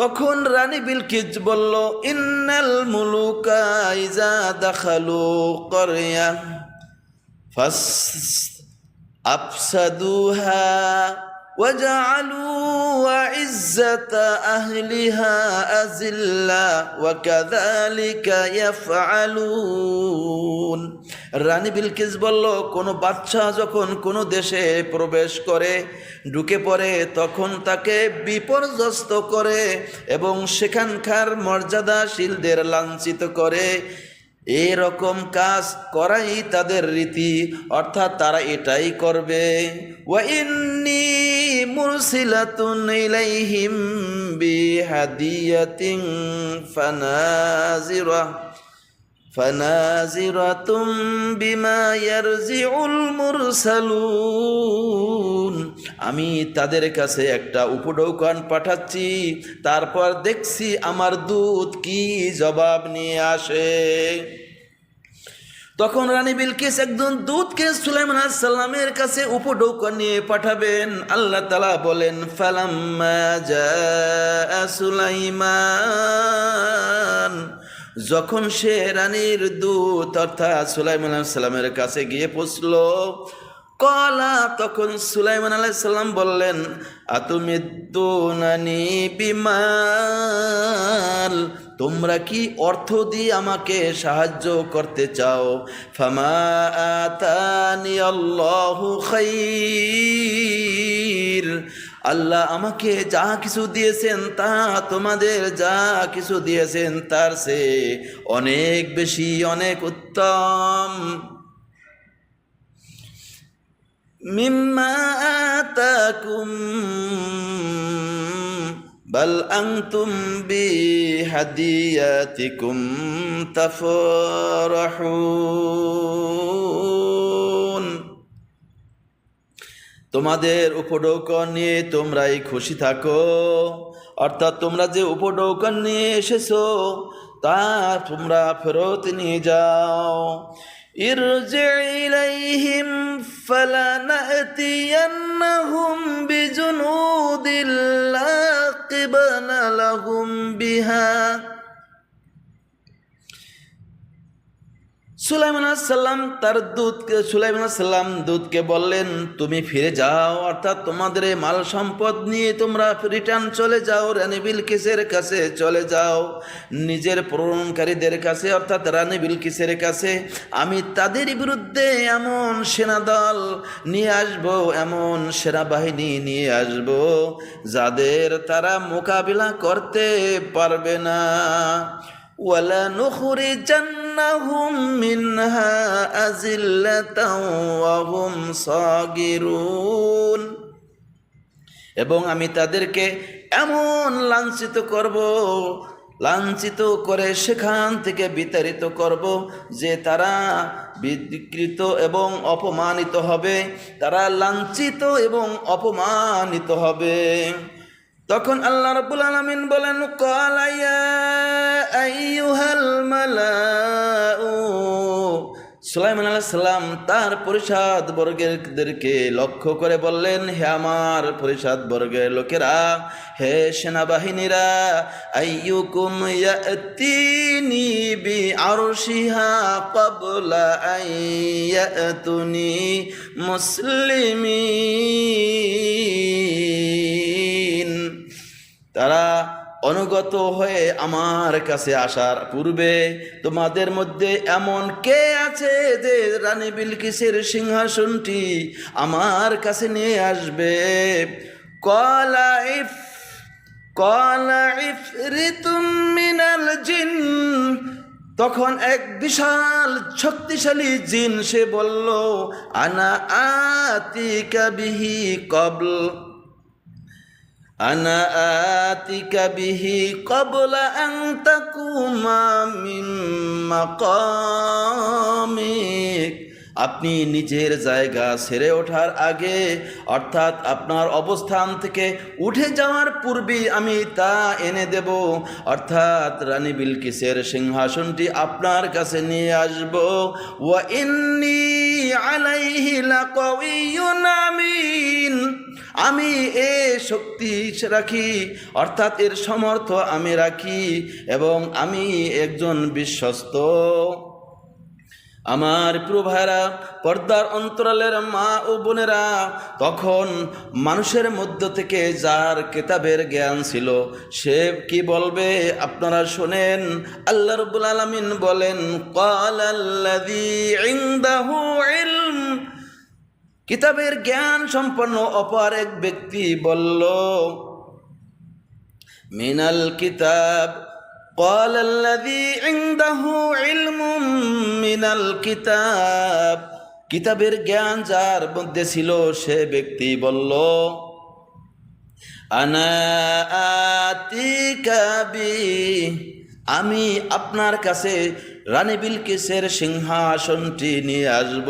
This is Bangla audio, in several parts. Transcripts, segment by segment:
তখন রানী বিলকিস বলল ইন্নাল মুলুকা ইজা দাখালু করিয়া ফাস আফসাদুহা। وجعلوا عزة أهلها أذلة وكذلك يفعلون রানী বিলকিস বলল কোনো বাচ্চা যখন কোনো দেশে প্রবেশ করে ঢুকে পড়ে তখন তাকে বিপর্যস্ত করে এবং সেখানকার মর্যাদাশীলদের লাঞ্ছিত করে এরকম কাজ করাই তাদের রীতি অর্থাৎ তারা এটাই করবে। ফানাজিরাতুম বিমা ইয়ারজিউল মুরসালুন। আমি তাদের কাছে একটা উপঢৌকন পাঠাচ্ছি, তারপর দেখছি আমার দূত কি জবাব নিয়ে আসে। তখন রানী বিলকিস একজন দূতকে সুলাইমান সাল্লামের কাছে উপঢৌকন নিয়ে পাঠাবেন। আল্লাহ তালা বলেন সুলাইমান। যখন সে রানীর দূত অর্থাৎ সুলাইমান সাল্লামের কাছে গিয়ে পৌঁছল কলা, তখন সুলাইমান আলাইসাল্লাম বললেন, আতুমিদ্দুনানি বিমাল, তোমরা কি অর্থ দিয়ে আমাকে সাহায্য করতে চাও? ফামা আতানি আল্লাহু খাইর, আল্লাহ আমাকে যা কিছু দিয়েছেন, তা তোমাদের যা কিছু দিয়েছেন, তার সে অনেক বেশি, অনেক উত্তম। মিম্মা আতাকুম بل أنتم بهدياتكم تفرحون তোমাদের উপডৌকন নিয়ে তোমরাই খুশি থাকো অর্থাৎ তোমরা যে উপডৌকন নিয়ে এসেছো তা তোমরা ফেরত নিয়ে যাও ارجع إليهم فلنأتينهم بجنود لا قبل لهم بها. সুলাইমান সাল্লাম তার দূতকে, সুলাইমান সাল্লাম দূতকে বললেন, তুমি ফিরে যাও, অর্থাৎ তোমাদের মাল সম্পদ নিয়ে তোমরা রিটার্ন চলে যাও, রানী বিলকিসের কাছে চলে যাও, নিজের প্রণয়নকারীদের কাছে, অর্থাৎ রানী বিলকিসের কাছে। আমি তাদের বিরুদ্ধে এমন সেনাদল নিয়ে আসব, এমন সেনাবাহিনী নিয়ে আসব, যাদের তারা মোকাবিলা করতে পারবে না। ولنخرجنهم منها أذلة وهم صاغرون এবং আমি তাদেরকে এমন লাঞ্ছিত করব লাঞ্ছিত করে সেখান থেকে বিতাড়িত করব যে তারা বিকৃত এবং অপমানিত হবে তারা লাঞ্ছিত এবং অপমানিত হবে তখন আল্লাহ রাব্বুল আলামিন বলেন সুলাইমান আলাইহিস সালাম তার পরিষদ বর্গেরদেরকে লক্ষ্য করে বললেন, হে আমার পরিষদ বর্গের লোকেরা, হে সেনাবাহিনীরা, আইয়ুকুম ইয়াতিনি বি আরশিহা ক্বাবলা আইয়াতুনি মুসলিমিন। তারা অনুগত হয়ে আমার কাছে আসার পূর্বে তোমাদের মধ্যে এমন কে আছে যে রানী বিলকিসের সিংহাসনটি আমার কাছে নিয়ে আসবে? কলা ইফ কলা ইফরিতুম মিনাল জিন। তখন এক বিশাল শক্তিশালী জিন সে বলল, আনা আতিকা বিহি কবল। আনা আতিকা বিহি কবলা আন তাকুমা মিন মাকামিক। আপনি নিজের জায়গা সেরে ওঠার আগে, অর্থাৎ আপনার অবস্থান থেকে উঠে যাওয়ার পূর্বে আমি তা এনে দেব। অর্থাৎ রানী বিলকিসের সিংহাসনটি আপনার কাছে নিয়ে আসব। ওয়া ইন্নি আলাইহি লাকাওয়িয়ুন আমিন। আমি এ শক্তি রাখি, অর্থাৎ এর সমর্থ আমি রাখি, এবং আমি একজন বিশ্বস্ত। আমার প্রিয় পর্দার অন্তরালের মা ও বোনেরা, তখন মানুষের মধ্য থেকে যার কেতাবের জ্ঞান ছিল, সে কি বলবে? আপনারা শোনেন, আল্লাহ রব্বুল আলমিন বলেন ইনদাহু ইলম কিতাবের জ্ঞান সম্পন্ন অপর এক ব্যক্তি বলল মিনাল কিতাব قال الذي عنده علم من الكتاب কিতাবের জ্ঞান যার মধ্যে ছিল সে ব্যক্তি বলল আনা আতিকা বি আমি আপনার কাছে রানী বিলকিসের সিংহাসনটি নিয়ে আসব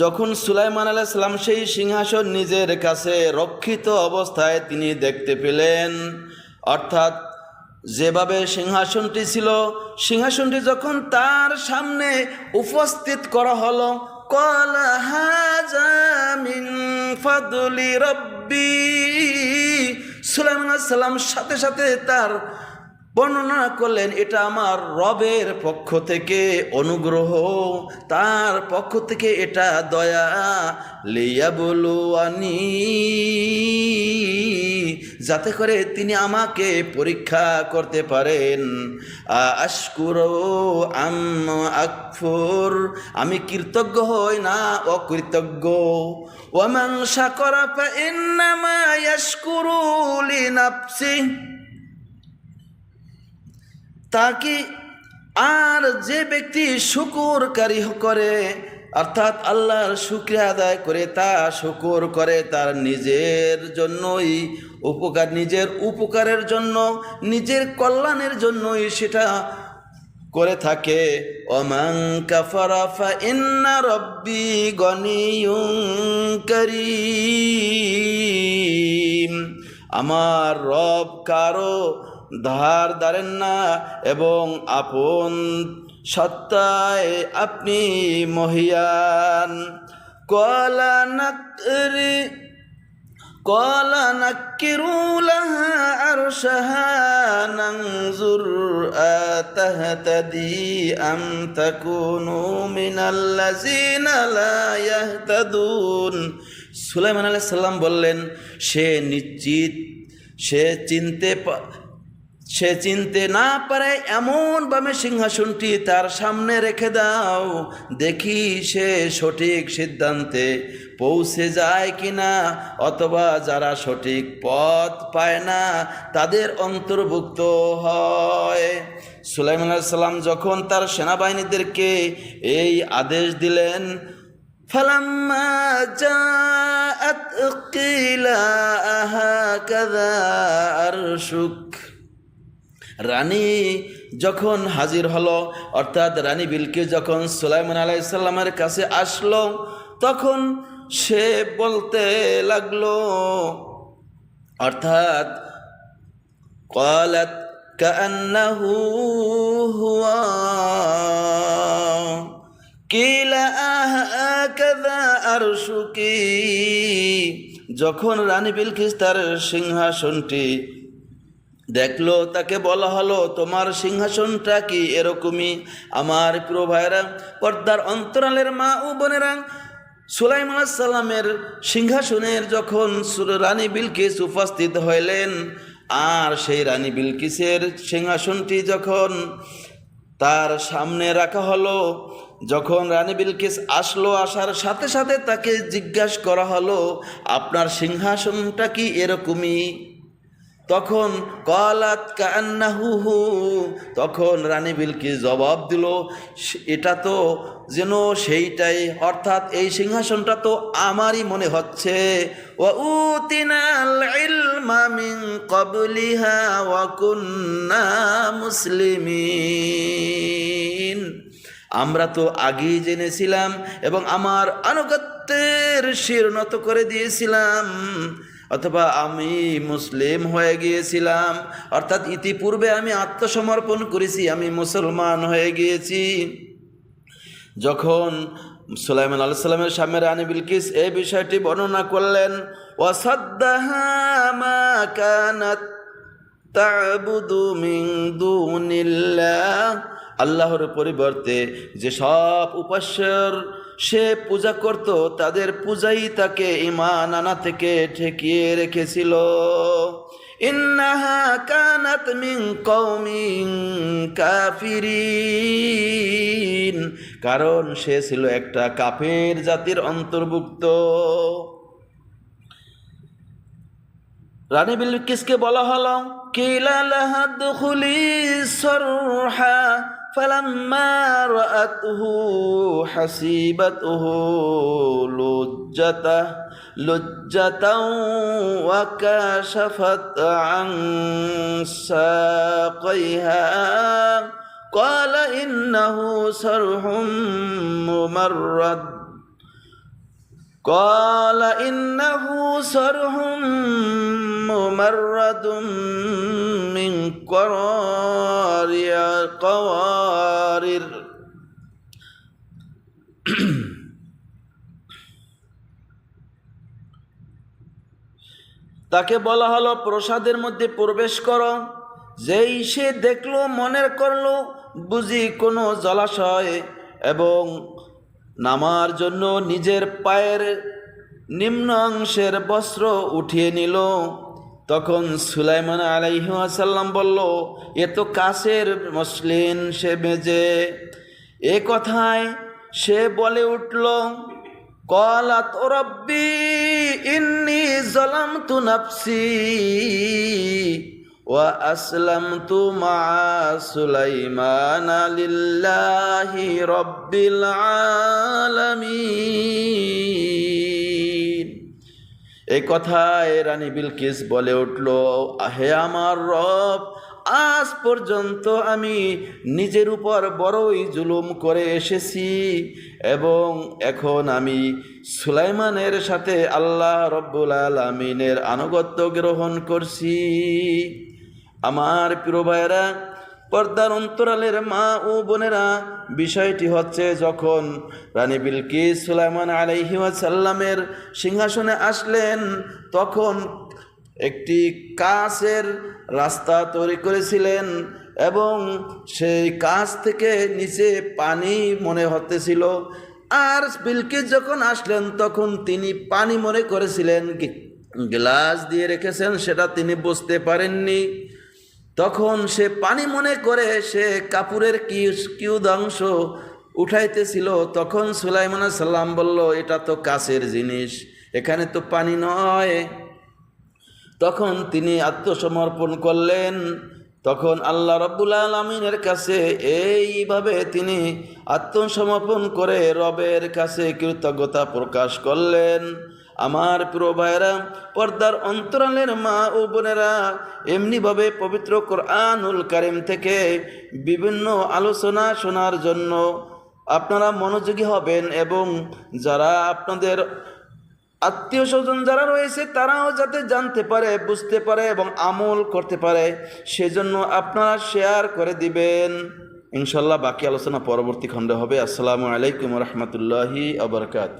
যখন সুলাইমান আলাইসালাম সেই সিংহাসন নিজের কাছে রক্ষিত অবস্থায় তিনি দেখতে পেলেন, অর্থাৎ যেভাবে সিংহাসনটি ছিল, সিংহাসনটি যখন তার সামনে উপস্থিত করা হলো, কল হাজা মিন ফাদলি রব্বি সুলাইমান সাল্লাম সাথে সাথে তার বর্ণনা করলেন, এটা আমার রবের পক্ষ থেকে অনুগ্রহ। তার পক্ষ থেকে এটা দয়া। লিয়া বলো আনি। যাতে করে তিনি আমাকে পরীক্ষা করতে পারেন। আশকুর আম আকফুর। আমি কৃতজ্ঞ হই না অকৃতজ্ঞ। ওমান শাকরা ফা ইন্নামা ইয়াশকুরু লিনাফসিহি তাকে আর যে ব্যক্তি শুকুরকারী করে, অর্থাৎ আল্লাহর শুক্রিয়া আদায় করে, তা শুকুর করে তার নিজের জন্যই উপকার, নিজের উপকারের জন্য, নিজের কল্যাণের জন্যই সেটা করে থাকে। ওমাং কাফারাফা ইন্না রব্বি আমার রব কারও ধার ধারেন না এবং আপন সত্তায় আপনি মহিয়ান। কলা নাকরি, কলা নাকিরুলাহা আরশাহা নানজুর সুলাইমান আলাইহিস সাল্লাম বললেন, সে নিশ্চিত, সে চিনতে সে চিনতে না পারে এমনভাবে সিংহাসনটি তার সামনে রেখে দাও দেখি সে সঠিক সিদ্ধান্তে পৌঁছে যায় কিনা অথবা যারা সঠিক পথ পায় না তাদের অন্তর্ভুক্ত হয় সুলাইমান সাল্লাম যখন তার সেনাবাহিনীদেরকে এই আদেশ দিলেন فلما جاءت قيل أهكذا أرشك রানী যখন হাজির হলো, অর্থাৎ রানী বিলকে যখন সুলাইমান আলাইসাল্লামের কাছে আসলো, তখন সে বলতে লাগল, অর্থাৎ কলাত হুয়া যখন রানী বিলকিস তার সিংহাসনটি দেখল, তাকে বলা হলো, তোমার সিংহাসনটা কি এরকমই? আমার প্রিয় ভাইরা পর্দার অন্তরালের মা ও বোনেরা সুলাইম সাল্লামের সিংহাসনের যখন রানী বিলকিস উপস্থিত হইলেন, আর সেই রানী বিলকিসের সিংহাসনটি যখন তার সামনে রাখা হলো, যখন রানী বিলকিস আসলো, আসার সাথে সাথে তাকে জিজ্ঞাসা করা হলো, আপনার সিংহাসনটা কি এরকমই? তখন কলাত কান্নাহু হু, তখন রানী বিলকি জবাব দিল এটা তো যেন সেইটাই, অর্থাৎ এই সিংহাসনটা তো আমারই মনে হচ্ছে। মিন মুসলিমিন। আমরা তো আগেই জেনেছিলাম এবং আমার আনুগত্যের শির নত করে দিয়েছিলাম। অথবা আমি মুসলিম হয়ে গিয়েছিলাম, অর্থাৎ ইতিপূর্বে আমি আত্মসমর্পণ করেছি, আমি মুসলমান হয়ে গিয়েছি। যখন সুলাইমান আল্লাহ সাল্লামের সামনে রানী বিলকিস এই বিষয়টি বর্ণনা করলেন, ওয়াসাদ্দাহা মা কানাত তা'বুদু দুনিল্লাহ আল্লাহর পরিবর্তে যে সব উপাস্যর সে পূজা করত, তাদের পূজাই তাকে ইমান আনা থেকে ঠেকিয়ে রেখেছিল। ইন্নাহা কারণ সে ছিল একটা কাফের জাতির অন্তর্ভুক্ত। রানী বিলকিসকে বলা হলো কিলা লাহা দুখুলি সরহা فلما رأته حسيبته لجته لجة وكشفت عن ساقيها. قال إنه سرح ممرد. قال إنه صرح ممرد من قرار قوارر তাকে বলা হলো প্রসাদের মধ্যে প্রবেশ করো যেই সে দেখলো মনের করলো বুঝি কোনো জলাশয় এবং নামার জন্য নিজের পায়ের নিম্ন অংশের বস্ত্র উঠিয়ে নিল তখন সুলাইমান আলাইহাসাল্লাম বলল, এ তো কাছের মসলিন সে মেজে এ কথায় সে বলে উঠল, কলাত রব্বি ইন্নি জলাম জলামতু নাফসি ওয়া আসলামতু মা সুলাইমান লিল্লাহি রব্বিল আলামিন। এই কথায় রানী বিলকিস বলে উঠল হে আমার রব, আজ পর্যন্ত আমি নিজের উপর বড়ই জুলুম করে এসেছি এবং এখন আমি সুলাইমানের সাথে আল্লাহ রব্বুল আলমিনের আনুগত্য গ্রহণ করছি। আমার প্রিয় ভাইয়েরা, পর্দার অন্তরালের মা ও বোনেরা বিষয়টি হচ্ছে যখন রানী বিলকিস সুলাইমান আলাইহিসাল্লামের সিংহাসনে আসলেন, তখন একটি কাঁচের রাস্তা তৈরি করেছিলেন এবং সেই কাঁচ থেকে নিচে পানি মনে হতেছিল। আর বিলকিস যখন আসলেন, তখন তিনি পানি মনে করেছিলেন গ্লাস দিয়ে রেখেছেন, সেটা তিনি বুঝতে পারেননি। তখন সে পানি মনে করে সে কাপুরের কিউদাংশ উঠাইতেছিল। তখন সুলাইমান সাল্লাম বলল, এটা তো কাছের জিনিস, এখানে তো পানি নয়। তখন তিনি আত্মসমর্পণ করলেন। তখন আল্লাহ রব্বুল আলমিনের কাছে এইভাবে তিনি আত্মসমর্পণ করে রবের কাছে কৃতজ্ঞতা প্রকাশ করলেন। আমার প্রিয় ভাইরা পর্দার অন্তরালের মা ও বোনেরা, এমনিভাবে পবিত্র কোরআনুল কারিম থেকে বিভিন্ন আলোচনা শোনার জন্য আপনারা মনোযোগী হবেন এবং যারা আপনাদের আত্মীয় স্বজন যারা রয়েছে, তারাও যাতে জানতে পারে, বুঝতে পারে এবং আমল করতে পারে, সেজন্য আপনারা শেয়ার করে দিবেন। ইনশাল্লাহ বাকি আলোচনা পরবর্তী খণ্ডে হবে। আসসালামু আলাইকুম রহমতুল্লাহি আবরকাত